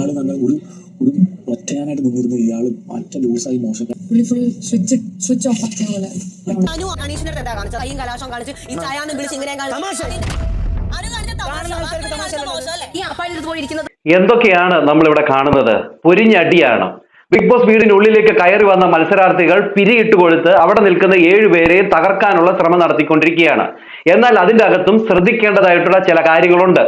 ഇയാൾ നല്ല ഒരു ഒരു ഒറ്റയാനായിട്ട് നിന്നിരുന്ന ഇയാൾ മറ്റ ലൂസായി മോശം പുള്ളി ഫുൾ സ്വിച്ച് സ്വിച്ച് ഓഫ് ആക്കിയ പോലെ. അനു അനീഷിന്റെ അടുത്ത് എന്താ കാണിച്ചത്? കൈയും കലാശം ഈ ചായാന്നും വിളിച്ച് ഇങ്ങനെ കാണിച്ച് ഇരിക്കുന്നത്. എന്തൊക്കെയാണ് നമ്മളിവിടെ കാണുന്നത്? പൊരിഞ്ഞടിയാണ്? ബിഗ് ബോസ് വീടിനുള്ളിലേക്ക് കയറി വന്ന മത്സരാർത്ഥികൾ പിരിയിട്ട് കൊടുത്ത് അവിടെ നിൽക്കുന്ന ഏഴുപേരെയും തകർക്കാനുള്ള ശ്രമം നടത്തിക്കൊണ്ടിരിക്കുകയാണ്. എന്നാൽ അതിന്റെ അകത്തും ശ്രദ്ധിക്കേണ്ടതായിട്ടുള്ള ചില കാര്യങ്ങളുണ്ട്.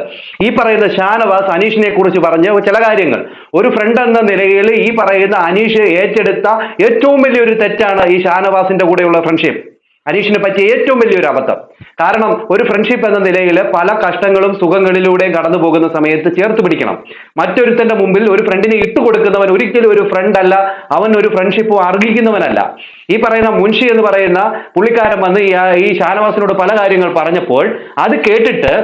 ഈ പറയുന്ന ഷാനവാസ് അനീഷിനെ കുറിച്ച് പറഞ്ഞ ചില കാര്യങ്ങൾ. ഒരു ഫ്രണ്ട് എന്ന നിലയിൽ ഈ പറയുന്ന അനീഷ് ഏറ്റെടുത്ത ഏറ്റവും വലിയൊരു തെറ്റാണ് ഈ ഷാനവാസിന്റെ കൂടെയുള്ള ഫ്രണ്ട്ഷിപ്പ് അനീഷിനെ പറ്റിയ ഏറ്റവും വലിയൊരു അബദ്ധം. കാരണം ഒരു ഫ്രണ്ട്ഷിപ്പ് എന്ന നിലയിൽ പല കഷ്ടങ്ങളും സുഖങ്ങളിലൂടെയും കടന്നു പോകുന്ന സമയത്ത് ചേർത്ത് പിടിക്കണം. മറ്റൊരുത്തന്റെ മുമ്പിൽ ഒരു ഫ്രണ്ടിനെ ഇട്ടുകൊടുക്കുന്നവൻ ഒരിക്കലും ഒരു ഫ്രണ്ട് അല്ല അവൻ ഒരു ഫ്രണ്ട്ഷിപ്പ് അർഹിക്കുന്നവനല്ല. ഈ പറയുന്ന മുൻഷി എന്ന് പറയുന്ന പുള്ളിക്കാരൻ വന്ന് ഈ ഷാനവാസിനോട് പല കാര്യങ്ങൾ പറഞ്ഞപ്പോൾ അത് കേട്ടിട്ട്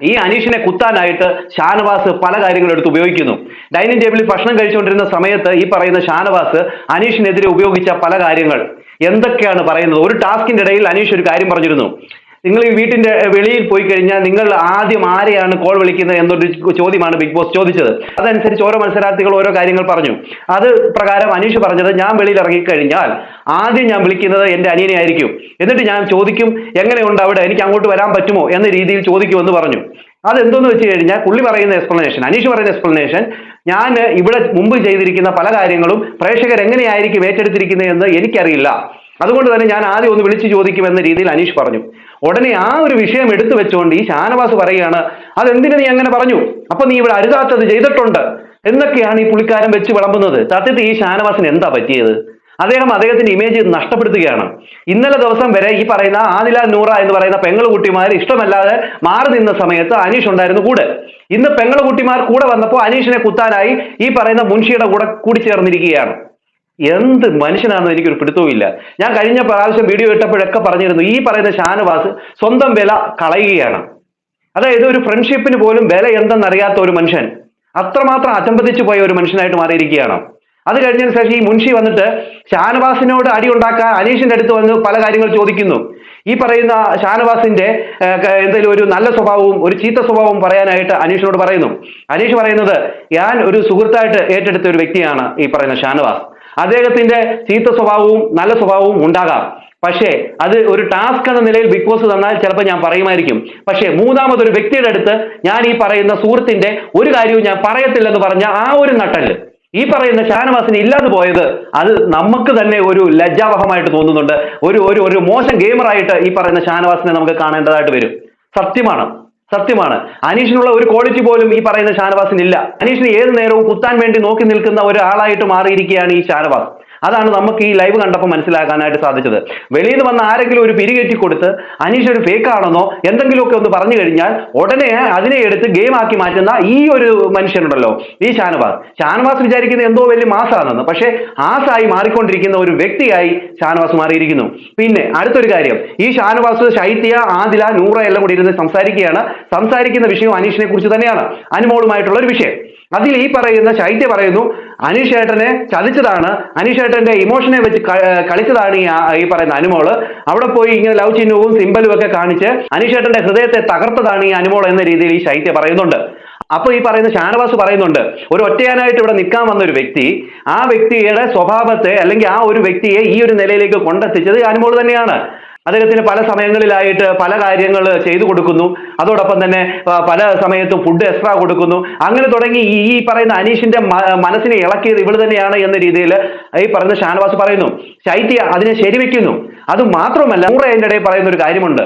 ഈ അനീഷിനെ കുത്താനായിട്ട് ഷാനവാസ് പല കാര്യങ്ങൾ എടുത്ത് ഉപയോഗിക്കുന്നു. ഡൈനിങ് ടേബിളിൽ ഭക്ഷണം കഴിച്ചുകൊണ്ടിരുന്ന സമയത്ത് ഈ പറയുന്ന ഷാനവാസ് അനീഷിനെതിരെ ഉപയോഗിച്ച പല കാര്യങ്ങൾ. എന്തൊക്കെയാണ് പറയുന്നത്? ഒരു ടാസ്കിന്റെ ഇടയിൽ അനീഷ് ഒരു കാര്യം പറഞ്ഞിരുന്നു. നിങ്ങൾ ഈ വീട്ടിന്റെ വെളിയിൽ പോയി കഴിഞ്ഞാൽ നിങ്ങൾ ആദ്യം ആരെയാണ് കോൾ വിളിക്കുന്നത് എന്നൊരു ചോദ്യമാണ് ബിഗ് ബോസ് ചോദിച്ചത്. അതനുസരിച്ച് ഓരോ മത്സരാർത്ഥികൾ ഓരോ കാര്യങ്ങൾ പറഞ്ഞു. അത് പ്രകാരം അനീഷ് പറഞ്ഞത് ഞാൻ വെളിയിൽ ഇറങ്ങിക്കഴിഞ്ഞാൽ ആദ്യം ഞാൻ വിളിക്കുന്നത് എന്റെ അനിയനെ ആയിരിക്കും. എന്നിട്ട് ഞാൻ ചോദിക്കും എങ്ങനെയുണ്ട് അവിടെ? എനിക്ക് അങ്ങോട്ട് വരാൻ പറ്റുമോ? എന്ന രീതിയിൽ ചോദിക്കുമെന്ന് പറഞ്ഞു. അതെന്തോന്ന് വെച്ച് കഴിഞ്ഞാൽ പുള്ളി പറയുന്ന എക്സ്പ്ലനേഷൻ അനീഷ് പറയുന്ന എക്സ്പ്ലനേഷൻ ഞാൻ ഇവിടെ മുമ്പ് ചെയ്തിരിക്കുന്ന പല കാര്യങ്ങളും പ്രേക്ഷകർ എങ്ങനെയായിരിക്കും ഏറ്റെടുത്തിരിക്കുന്നത് എന്ന് എനിക്കറിയില്ല. അതുകൊണ്ട് തന്നെ ഞാൻ ആദ്യം ഒന്ന് വിളിച്ചു ചോദിക്കുമെന്ന രീതിയിൽ അനീഷ് പറഞ്ഞു. ഉടനെ ആ ഒരു വിഷയം എടുത്തു വെച്ചുകൊണ്ട് ഈ ഷാനവാസ് പറയുകയാണ് അതെന്തിനു നീ അങ്ങനെ പറഞ്ഞു? അപ്പൊ നീ ഇവിടെ അരുതാത്തത് ചെയ്തിട്ടുണ്ട്. എന്നൊക്കെയാണ് ഈ പുള്ളിക്കാരൻ വെച്ച് വിളമ്പുന്നത്. സത്യത്തിൽ ഈ ഷാനവാസിന് എന്താ പറ്റിയത്? അദ്ദേഹം അദ്ദേഹത്തിന്റെ ഇമേജ് നഷ്ടപ്പെടുത്തുകയാണ്. ഇന്നലെ ദിവസം വരെ ഈ പറയുന്ന ആദില നൂറ എന്ന് പറയുന്ന പെങ്ങളുകുട്ടിമാർ ഇഷ്ടമല്ലാതെ മാറി നിന്ന സമയത്ത് അനീഷ് ഉണ്ടായിരുന്നു കൂടെ. ഇന്ന് പെങ്ങളുകുട്ടിമാർ കൂടെ വന്നപ്പോൾ അനീഷിനെ കുത്താനായി ഈ പറയുന്ന മുൻഷിയുടെ കൂടെ കൂടി ചേർന്നിരിക്കുകയാണ്. എന്ത് മനുഷ്യനാണെന്ന് എനിക്കൊരു പിടുത്തവുമില്ല ഞാൻ കഴിഞ്ഞ പ്രാവശ്യം വീഡിയോ ഇട്ടപ്പോഴൊക്കെ പറഞ്ഞിരുന്നു ഈ പറയുന്ന ഷാനവാസ് സ്വന്തം വില കളയുകയാണ്. അതായത് ഒരു ഫ്രണ്ട്ഷിപ്പിന് പോലും വില എന്തെന്നറിയാത്ത ഒരു മനുഷ്യൻ അത്രമാത്രം അചമ്പതിച്ചു പോയ ഒരു മനുഷ്യനായിട്ട് മാറിയിരിക്കുകയാണ്. അത് കഴിഞ്ഞതിന് ശേഷം ഈ മുൻഷി വന്നിട്ട് ഷാനവാസിനോട് അടി ഉണ്ടാക്കാൻ അനീഷിന്റെ അടുത്ത് വന്ന് പല കാര്യങ്ങൾ ചോദിക്കുന്നു. ഈ പറയുന്ന ഷാനവാസിന്റെ എന്തെങ്കിലും ഒരു നല്ല സ്വഭാവവും ഒരു ചീത്ത സ്വഭാവവും പറയാനായിട്ട് അനീഷിനോട് പറയുന്നു. അനീഷ് പറയുന്നത് ഞാൻ ഒരു സുഹൃത്തായിട്ട് ഏറ്റെടുത്ത ഒരു വ്യക്തിയാണ് ഈ പറയുന്ന ഷാനവാസ്. അദ്ദേഹത്തിന്റെ ചീത്ത സ്വഭാവവും നല്ല സ്വഭാവവും ഉണ്ടാകാം. പക്ഷേ അത് ഒരു ടാസ്ക് എന്ന നിലയിൽ ബിഗ് ബോസ് തന്നാൽ ചിലപ്പോൾ ഞാൻ പറയുമായിരിക്കും. പക്ഷേ മൂന്നാമതൊരു വ്യക്തിയുടെ അടുത്ത് ഞാൻ ഈ പറയുന്ന സുഹൃത്തിന്റെ ഒരു കാര്യവും ഞാൻ പറയത്തില്ലെന്ന് പറഞ്ഞ ആ ഒരു നട്ടൽ. ഈ പറയുന്ന ഷാനവാസിന് ഇല്ലാതെ പോയത് അത് നമുക്ക് തന്നെ ഒരു ലജ്ജാവഹമായിട്ട് തോന്നുന്നുണ്ട്. ഒരു ഒരു ഒരു മോശം ഗെയിമറായിട്ട് ഈ പറയുന്ന ഷാനവാസിനെ നമുക്ക് കാണേണ്ടതായിട്ട് വരും. സത്യമാണ്. സത്യമാണ്. അനീഷിനുള്ള ഒരു ക്വാളിറ്റി പോലും ഈ പറയുന്ന ഷാനവാസിന് ഇല്ല അനീഷിന് ഏത് നേരവും കുത്താൻ വേണ്ടി നോക്കി നിൽക്കുന്ന ഒരാളായിട്ട് മാറിയിരിക്കുകയാണ് ഈ ഷാനവാസ്. അതാണ് നമുക്ക് ഈ ലൈവ് കണ്ടപ്പോൾ മനസ്സിലാക്കാനായിട്ട് സാധിച്ചത്. വെളിയിൽ നിന്ന് വന്ന ആരെങ്കിലും ഒരു പിരികെറ്റി കൊടുത്ത് അനീഷ് ഒരു ഫേക്ക് ആണെന്നോ എന്തെങ്കിലുമൊക്കെ ഒന്ന് പറഞ്ഞു കഴിഞ്ഞാൽ ഉടനെ അതിനെ എടുത്ത് ഗെയിം ആക്കി മാറ്റുന്ന ഈ ഒരു മനുഷ്യനുണ്ടല്ലോ ഈ ഷാനവാസ്. ഷാനവാസ് വിചാരിക്കുന്ന എന്തോ വലിയ മാസാണെന്ന്. പക്ഷേ ആസായി മാറിക്കൊണ്ടിരിക്കുന്ന ഒരു വ്യക്തിയായി ഷാനവാസ് മാറിയിരിക്കുന്നു. പിന്നെ അടുത്തൊരു കാര്യം. ഈ ഷാനവാസ് ശൈത്യ ആദില നൂറ എല്ലാം കൂടി ഇരുന്ന് സംസാരിക്കുകയാണ്. സംസാരിക്കുന്ന വിഷയം അനീഷിനെ കുറിച്ച് തന്നെയാണ്. അനുമോളുമായിട്ടുള്ള ഒരു വിഷയം. അതിൽ ഈ പറയുന്ന ശൈത്യ പറയുന്നു അനീഷ് ഏട്ടനെ ചതിച്ചതാണ്. അനീഷ് ഏട്ടന്റെ ഇമോഷനെ വെച്ച് കളിച്ചതാണ് ഈ ഈ പറയുന്ന അനുമോൾ. അവിടെ പോയി ഇങ്ങനെ ലവ് ചിഹ്നവും സിമ്പലും ഒക്കെ കാണിച്ച് അനീഷ് ഏട്ടന്റെ ഹൃദയത്തെ തകർത്തതാണ് ഈ അനുമോൾ എന്ന രീതിയിൽ ഈ ശൈത്യ പറയുന്നുണ്ട്. അപ്പൊ ഈ പറയുന്ന ഷാനവാസ് പറയുന്നുണ്ട് ഒരു ഒറ്റയാനായിട്ട് ഇവിടെ നിൽക്കാൻ വന്ന ഒരു വ്യക്തി ആ വ്യക്തിയുടെ സ്വഭാവത്തെ അല്ലെങ്കിൽ ആ ഒരു വ്യക്തിയെ ഈ ഒരു നിലയിലേക്ക് കൊണ്ടെത്തിച്ചത് അനുമോൾ തന്നെയാണ്. അദ്ദേഹത്തിന് പല സമയങ്ങളിലായിട്ട് പല കാര്യങ്ങൾ ചെയ്തു കൊടുക്കുന്നു. അതോടൊപ്പം തന്നെ പല സമയത്തും ഫുഡ് എക്സ്ട്രാ കൊടുക്കുന്നു. അങ്ങനെ തുടങ്ങി ഈ പറയുന്ന അനീഷിന്റെ മനസ്സിനെ ഇളക്കിയത് ഇവൾ തന്നെയാണ് എന്ന രീതിയിൽ ഈ പറയുന്ന ഷാനവാസ് പറയുന്നു. ശൈത്യ അതിനെ ശരിവെക്കുന്നു. അത് മാത്രമല്ല നൂറ് അതിന്റെ ഇടയിൽ പറയുന്ന ഒരു കാര്യമുണ്ട്.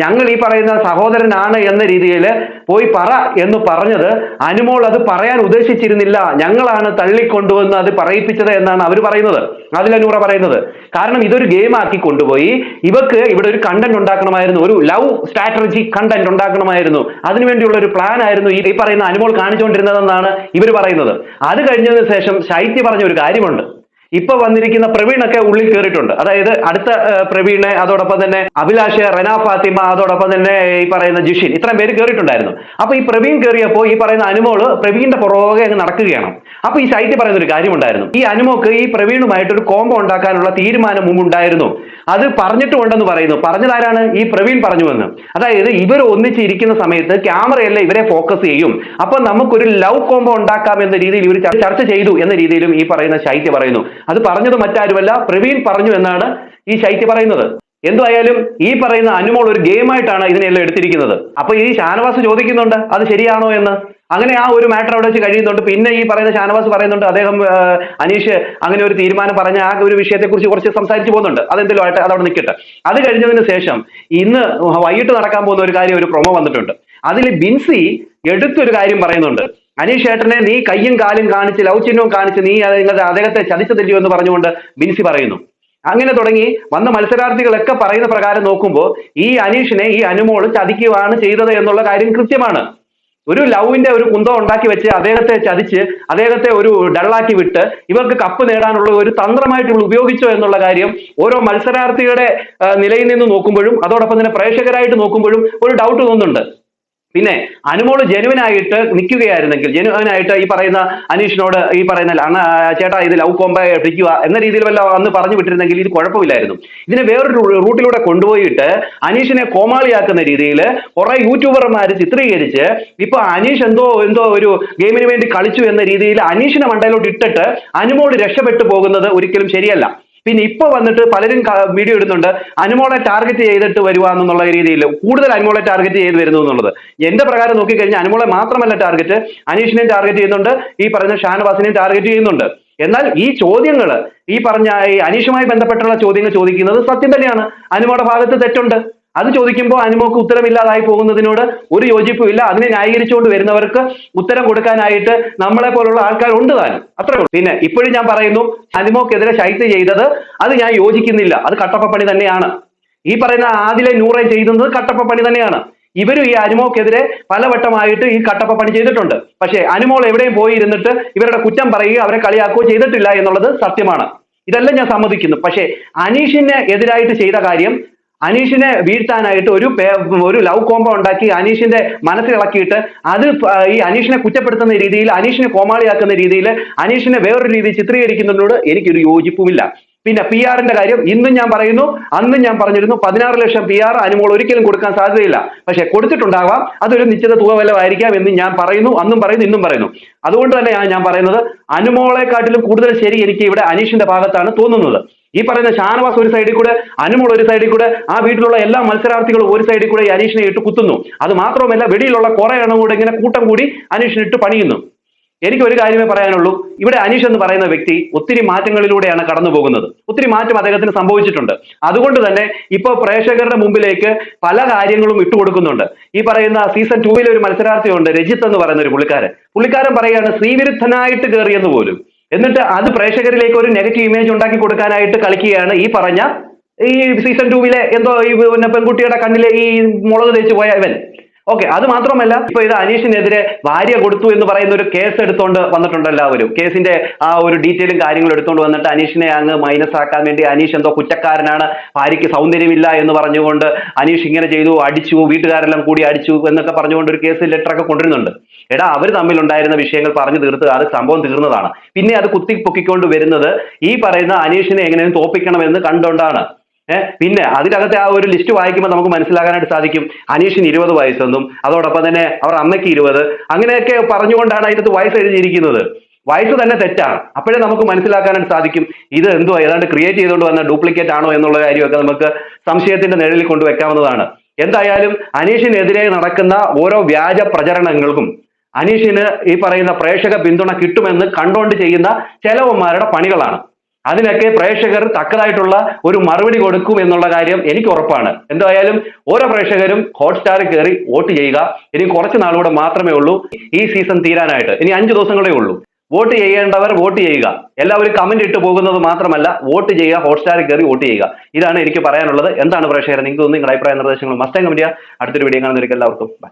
ഞങ്ങൾ ഈ പറയുന്ന സഹോദരനാണ് എന്ന രീതിയിൽ പോയി പറ എന്ന് പറഞ്ഞത്. അനുമോൾ അത് പറയാൻ ഉദ്ദേശിച്ചിരുന്നില്ല. ഞങ്ങളാണ് തള്ളിക്കൊണ്ടുവന്ന് അത് പറയിപ്പിച്ചത് എന്നാണ് അവർ പറയുന്നത്. അതിലനൂറ പറയുന്നത്. കാരണം ഇതൊരു ഗെയിം ആക്കി കൊണ്ടുപോയി. ഇവക്ക് ഇവിടെ ഒരു കണ്ടന്റ് ഉണ്ടാക്കണമായിരുന്നു. ഒരു ലവ് സ്ട്രാറ്റജി കണ്ടന്റ് ഉണ്ടാക്കണമായിരുന്നു. അതിനുവേണ്ടിയുള്ള ഒരു പ്ലാൻ ആയിരുന്നു ഈ പറയുന്ന അനുമോൾ കാണിച്ചുകൊണ്ടിരുന്നതെന്നാണ് ഇവർ പറയുന്നത്. അത് കഴിഞ്ഞതിന് ശേഷം ശൈത്യ പറഞ്ഞ ഒരു കാര്യമുണ്ട്. ഇപ്പൊ വന്നിരിക്കുന്ന പ്രവീണൊക്കെ ഉള്ളിൽ കയറിയിട്ടുണ്ട് അതായത് അടുത്ത പ്രവീണ് അതോടൊപ്പം തന്നെ അഭിലാഷ് റെന ഫാത്തിമ അതോടൊപ്പം തന്നെ ഈ പറയുന്ന ജിഷിൻ ഇത്രയും പേര് കയറിയിട്ടുണ്ടായിരുന്നു അപ്പൊ ഈ പ്രവീൺ കയറിയപ്പോൾ ഈ പറയുന്ന അനുമോൾ പ്രവീണിന്റെ പുറകെ അങ്ങ് നടക്കുകയാണ്. അപ്പൊ ഈ സൈറ്റിൽ പറയുന്ന ഒരു കാര്യം കാര്യമുണ്ടായിരുന്നു. ഈ അനുമോക്ക് ഈ പ്രവീണുമായിട്ട് ഒരു കോംബോ ഉണ്ടാക്കാനുള്ള തീരുമാനം മുമ്പുണ്ടായിരുന്നു. അത് പറഞ്ഞിട്ടുണ്ടെന്ന് പറയുന്നു. പറഞ്ഞതാരാണ്? ഈ പ്രവീൺ പറഞ്ഞുവെന്ന്. അതായത് ഇവർ ഒന്നിച്ചിരിക്കുന്ന സമയത്ത് ക്യാമറയല്ല ഇവരെ ഫോക്കസ് ചെയ്യും. അപ്പൊ നമുക്കൊരു ലവ് കോംബോ ഉണ്ടാക്കാം എന്ന രീതിയിൽ ഇവർ ചർച്ച ചെയ്തു എന്ന രീതിയിലും ഈ പറയുന്ന ശൈത്യ പറയുന്നു. അത് പറഞ്ഞത് മറ്റാരുമല്ല പ്രവീൺ പറഞ്ഞു എന്നാണ് ഈ ശൈത്യ പറയുന്നത്. എന്തായാലും ഈ പറയുന്ന അനുമോൾ ഒരു ഗെയിമായിട്ടാണ് ഇതിനെല്ലാം എടുത്തിരിക്കുന്നത്. അപ്പൊ ഈ ഷാനവാസ് ചോദിക്കുന്നുണ്ട് അത് ശരിയാണോ എന്ന്. അങ്ങനെ ആ ഒരു മാറ്റർ അവിടെ വെച്ച് കഴിയുന്നുണ്ട്. പിന്നെ ഈ പറയുന്ന ഷാനവാസ് പറയുന്നുണ്ട് അദ്ദേഹം അനീഷ് അങ്ങനെ ഒരു തീരുമാനം പറഞ്ഞ ആ ഒരു വിഷയത്തെക്കുറിച്ച് കുറച്ച് സംസാരിച്ചു പോകുന്നുണ്ട്. അതെന്തെങ്കിലും ആയിട്ട് അതവിടെ നിൽക്കട്ടെ. അത് കഴിഞ്ഞതിന് ശേഷം ഇന്ന് വൈകിട്ട് നടക്കാൻ പോകുന്ന ഒരു കാര്യം ഒരു പ്രൊമോ വന്നിട്ടുണ്ട്. അതിൽ ബിൻസി എടുത്തൊരു കാര്യം പറയുന്നുണ്ട്. അനീഷ് ഏട്ടനെ നീ കയ്യും കാലും കാണിച്ച് ലവ് ചിഹ്നവും കാണിച്ച് നീ നിങ്ങളുടെ അദ്ദേഹത്തെ ചതിച്ചതില്ലയോ എന്ന് പറഞ്ഞുകൊണ്ട് ബിൻസി പറയുന്നു. അങ്ങനെ തുടങ്ങി വന്ന മത്സരാർത്ഥികളൊക്കെ പറയുന്ന പ്രകാരം നോക്കുമ്പോൾ ഈ അനീഷിനെ ഈ അനുമോൾ ചതിക്കുകയാണ് ചെയ്തത് എന്നുള്ള കാര്യം കൃത്യമാണ്. ഒരു ലവിന്റെ ഒരു കുന്തം ഉണ്ടാക്കി വെച്ച് അദ്ദേഹത്തെ ചതിച്ച് അദ്ദേഹത്തെ ഒരു ഡള്ളാക്കി വിട്ട് ഇവർക്ക് കപ്പ് നേടാനുള്ള ഒരു തന്ത്രമായിട്ട് ഇവൾ ഉപയോഗിച്ചോ എന്നുള്ള കാര്യം ഓരോ മത്സരാർത്ഥിയുടെ നിലയിൽ നിന്ന് നോക്കുമ്പോഴും അതോടൊപ്പം തന്നെ പ്രേക്ഷകരായിട്ട് നോക്കുമ്പോഴും ഒരു ഡൗട്ട് തോന്നുന്നുണ്ട്. പിന്നെ അനുമോൾ ജനുവനായിട്ട് നിൽക്കുകയായിരുന്നെങ്കിൽ ജനുവനായിട്ട് ഈ പറയുന്ന അനീഷിനോട് ഈ പറയുന്ന ചേട്ടാ ഇത് ലവ് കോമ്പ പിടിക്കുക എന്ന രീതിയിൽ വല്ല അന്ന് പറഞ്ഞു വിട്ടിരുന്നെങ്കിൽ ഇത് കുഴപ്പമില്ലായിരുന്നു. ഇതിനെ വേറൊരു റൂട്ടിലൂടെ കൊണ്ടുപോയിട്ട് അനീഷിനെ കോമാളിയാക്കുന്ന രീതിയിൽ കുറെ യൂട്യൂബർമാർ ചിത്രീകരിച്ച് ഇപ്പൊ അനീഷ് എന്തോ എന്തോ ഒരു ഗെയിമിന് വേണ്ടി കളിച്ചു എന്ന രീതിയിൽ അനീഷിനെ മണ്ടയിലോട്ട് ഇട്ടിട്ട് അനുമോൾ രക്ഷപ്പെട്ടു പോകുന്നത് ഒരിക്കലും ശരിയല്ല. പിന്നെ ഇപ്പൊ വന്നിട്ട് പലരും വീഡിയോ ഇടുന്നുണ്ട് അനുമോളെ ടാർഗറ്റ് ചെയ്തിട്ട് വരുവാന്നുള്ള രീതിയിൽ. കൂടുതൽ അനുമോളെ ടാർഗറ്റ് ചെയ്ത് വരുന്നു എന്നുള്ളത്. എന്റെ പ്രകാരം നോക്കിക്കഴിഞ്ഞാൽ അനുമോളെ മാത്രമല്ല ടാർഗറ്റ് അനീഷിനെയും ടാർഗറ്റ് ചെയ്യുന്നുണ്ട് ഈ പറഞ്ഞ ഷാനവാസിനെയും ടാർഗറ്റ് ചെയ്യുന്നുണ്ട്. എന്നാൽ ഈ ചോദ്യങ്ങൾ ഈ പറഞ്ഞ ഈ അനീഷുമായി ബന്ധപ്പെട്ടുള്ള ചോദ്യങ്ങൾ ചോദിക്കുന്നത് സത്യം തന്നെയാണ്. അനുമോടെ ഭാഗത്ത് തെറ്റുണ്ട്. അത് ചോദിക്കുമ്പോൾ അനുമോക്ക് ഉത്തരമില്ലാതായി പോകുന്നതിനോട് ഒരു യോജിപ്പും ഇല്ല അതിനെ ന്യായീകരിച്ചുകൊണ്ട് വരുന്നവർക്ക് ഉത്തരം കൊടുക്കാനായിട്ട് നമ്മളെ പോലുള്ള ആൾക്കാർ ഉണ്ട് താനും. അത്രേ ഉള്ളൂ. പിന്നെ ഇപ്പോഴും ഞാൻ പറയുന്നു അനുമോക്കെതിരെ ശൈത്യ ചെയ്തത് അത് ഞാൻ യോജിക്കുന്നില്ല. അത് കട്ടപ്പപ്പണി തന്നെയാണ്. ഈ പറയുന്ന ആദിലെ നൂറെ ചെയ്യുന്നത് കട്ടപ്പപ്പണി തന്നെയാണ്. ഇവരും ഈ അനുമോക്കെതിരെ പലവട്ടമായിട്ട് ഈ കട്ടപ്പ പണി ചെയ്തിട്ടുണ്ട്. പക്ഷേ അനുമോൾ എവിടെയും പോയി ഇരുന്നിട്ട് ഇവരുടെ കുറ്റം പറയുകയോ അവരെ കളിയാക്കുകയോ ചെയ്തിട്ടില്ല എന്നുള്ളത് സത്യമാണ്. ഇതെല്ലാം ഞാൻ സമ്മതിക്കുന്നു. പക്ഷേ അനീഷിനെ എതിരായിട്ട് ചെയ്ത കാര്യം അനീഷിനെ വീഴ്ത്താനായിട്ട് ഒരു ഒരു ലവ് കോംബോ ഉണ്ടാക്കി അനീഷിന്റെ മനസ്സിലിളക്കിയിട്ട് അത് ഈ അനീഷിനെ കുറ്റപ്പെടുത്തുന്ന രീതിയിൽ അനീഷിനെ കോമാളിയാക്കുന്ന രീതിയിൽ അനീഷിനെ വേറൊരു രീതിയിൽ ചിത്രീകരിക്കുന്നതിനോട് എനിക്കൊരു യോജിപ്പുമില്ല. പിന്നെ പി ആറിന്റെ കാര്യം ഇന്നും ഞാൻ പറയുന്നു അന്നും ഞാൻ പറഞ്ഞിരുന്നു പതിനാറ് ലക്ഷം പി ആർ അനുമോൾ ഒരിക്കലും കൊടുക്കാൻ സാധ്യതയില്ല. പക്ഷെ കൊടുത്തിട്ടുണ്ടാവാം അതൊരു നിശ്ചിത തുക വല്ലതായിരിക്കാം എന്ന് ഞാൻ പറയുന്നു അന്നും പറയുന്നു ഇന്നും പറയുന്നു. അതുകൊണ്ട് തന്നെയാണ് ഞാൻ പറയുന്നത് അനുമോളെക്കാട്ടിലും കൂടുതൽ ശരി എനിക്ക് ഇവിടെ അനീഷിന്റെ ഭാഗത്താണ് തോന്നുന്നത്. ഈ പറയുന്ന ഷാനവാസ് ഒരു സൈഡിൽ കൂടെ അനുമോൾ ഒരു സൈഡിൽ കൂടെ ആ വീട്ടിലുള്ള എല്ലാ മത്സരാർത്ഥികളും ഒരു സൈഡിൽ കൂടെ ഈ അനീഷിനെ ഇട്ട് കുത്തുന്നു. അത് മാത്രമല്ല വെളിയിലുള്ള കുറെ എണ്ണം കൂടെ ഇങ്ങനെ കൂട്ടം കൂടി അനീഷിനെ ഇട്ട് പണിയുന്നു. എനിക്ക് ഒരു കാര്യമേ പറയാനുള്ളൂ. ഇവിടെ അനീഷ് എന്ന് പറയുന്ന വ്യക്തി ഒത്തിരി മാറ്റങ്ങളിലൂടെയാണ് കടന്നു പോകുന്നത്. ഒത്തിരി മാറ്റം അദ്ദേഹത്തിന് സംഭവിച്ചിട്ടുണ്ട്. അതുകൊണ്ട് തന്നെ ഇപ്പോൾ പ്രേക്ഷകരുടെ മുമ്പിലേക്ക് പല കാര്യങ്ങളും ഇട്ടുകൊടുക്കുന്നുണ്ട് ഈ പറയുന്ന സീസൺ ടൂവിലെ ഒരു മത്സരാർത്ഥിയുണ്ട് രജിത്ത് എന്ന് പറയുന്ന ഒരു പുള്ളിക്കാരൻ. പുള്ളിക്കാരൻ പറയുകയാണ് ശ്രീവിരുദ്ധനായിട്ട് കയറിയെന്ന് പോലും. എന്നിട്ട് അത് പ്രേക്ഷകരിലേക്ക് ഒരു നെഗറ്റീവ് ഇമേജ് ഉണ്ടാക്കി കൊടുക്കാനായിട്ട് കളിക്കുകയാണ് ഈ പറഞ്ഞ ഈ സീസൺ ടൂവിലെ എന്തോ ഈ പെൺകുട്ടിയുടെ കണ്ണിലെ ഈ മുളക് തേച്ച് പോയ ഇവൻ. ഓക്കെ അത് മാത്രമല്ല ഇപ്പൊ ഇത് അനീഷിനെതിരെ ഭാര്യ കൊടുത്തു എന്ന് പറയുന്ന ഒരു കേസ് എടുത്തുകൊണ്ട് വന്നിട്ടുണ്ട് എല്ലാവരും. കേസിന്റെ ആ ഒരു ഡീറ്റെയിലും കാര്യങ്ങളും എടുത്തുകൊണ്ട് വന്നിട്ട് അനീഷിനെ അങ്ങ് മൈനസ് ആക്കാൻ വേണ്ടി അനീഷ് എന്തോ കുറ്റക്കാരനാണ് ഭാര്യയ്ക്ക് സൗന്ദര്യമില്ല എന്ന് പറഞ്ഞുകൊണ്ട് അനീഷ് ഇങ്ങനെ ചെയ്തു അടിച്ചു വീട്ടുകാരെല്ലാം കൂടി അടിച്ചു എന്നൊക്കെ പറഞ്ഞുകൊണ്ട് ഒരു കേസ് ലെറ്റർ ഒക്കെ കൊണ്ടുവരുന്നുണ്ട്. എടാ അവർ തമ്മിലുണ്ടായിരുന്ന വിഷയങ്ങൾ പറഞ്ഞു തീർത്ത് അത് സംഭവം തീർന്നതാണ്. പിന്നെ അത് കുത്തി പൊക്കിക്കൊണ്ട് വരുന്നത് ഈ പറയുന്ന അനീഷിനെ എങ്ങനെയും തോപ്പിക്കണമെന്ന് കണ്ടുകൊണ്ടാണ് പിന്നെ അതിനകത്തെ ആ ഒരു ലിസ്റ്റ് വായിക്കുമ്പോൾ നമുക്ക് മനസ്സിലാകാനായിട്ട് സാധിക്കും. അനീഷിന് ഇരുപത് വയസ്സെന്നും അതോടൊപ്പം തന്നെ അവർ അമ്മയ്ക്ക് ഇരുപത്. അങ്ങനെയൊക്കെ പറഞ്ഞുകൊണ്ടാണ് അതിനകത്ത് വയസ്സ് എഴുതിയിരിക്കുന്നത്. വയസ്സ് തന്നെ തെറ്റാണ്. അപ്പോഴേ നമുക്ക് മനസ്സിലാക്കാനായിട്ട് സാധിക്കും. ഇത് എന്തോ ഏതാണ്ട് ക്രിയേറ്റ് ചെയ്തുകൊണ്ട് വന്ന ഡ്യൂപ്ലിക്കേറ്റ് ആണോ എന്നുള്ള കാര്യമൊക്കെ നമുക്ക് സംശയത്തിന്റെ നിഴലിൽ കൊണ്ടുവെക്കാവുന്നതാണ്. എന്തായാലും അനീഷിനെതിരെ നടക്കുന്ന ഓരോ വ്യാജ പ്രചരണങ്ങൾക്കും അനീഷിന് ഈ പറയുന്ന പ്രേക്ഷക പിന്തുണ കിട്ടുമെന്ന് കണ്ടുകൊണ്ട് ചെയ്യുന്ന ചെലവന്മാരുടെ പണികളാണ്. അതിനൊക്കെ പ്രേക്ഷകർ തക്കതായിട്ടുള്ള ഒരു മറുപടി കൊടുക്കും എന്നുള്ള കാര്യം എനിക്ക് ഉറപ്പാണ്. എന്തായാലും ഓരോ പ്രേക്ഷകരും ഹോട്ട്സ്റ്റാറിൽ കയറി വോട്ട് ചെയ്യുക. ഇനി കുറച്ച് നാളുകൂടെ മാത്രമേ ഉള്ളൂ. ഈ സീസൺ തീരാനായിട്ട്. ഇനി അഞ്ച് ദിവസങ്ങളേ ഉള്ളൂ. വോട്ട് ചെയ്യേണ്ടവർ വോട്ട് ചെയ്യുക. എല്ലാവരും കമന്റ് ഇട്ട് പോകുന്നത് മാത്രമല്ല വോട്ട് ചെയ്യുക ഹോട്ട്സ്റ്റാറിൽ കയറി വോട്ട് ചെയ്യുക. ഇതാണ് എനിക്ക് പറയാനുള്ളത്. എന്താണ് പ്രേക്ഷകർ നിങ്ങൾക്ക് തോന്നുന്നു നിങ്ങളുടെ അഭിപ്രായ നിർദ്ദേശങ്ങൾ മസ്റ്റേ കമന്റ് ചെയ്യുക. അടുത്തൊരു വീഡിയോ കാണുന്നവർക്ക് എല്ലാവർക്കും ബൈ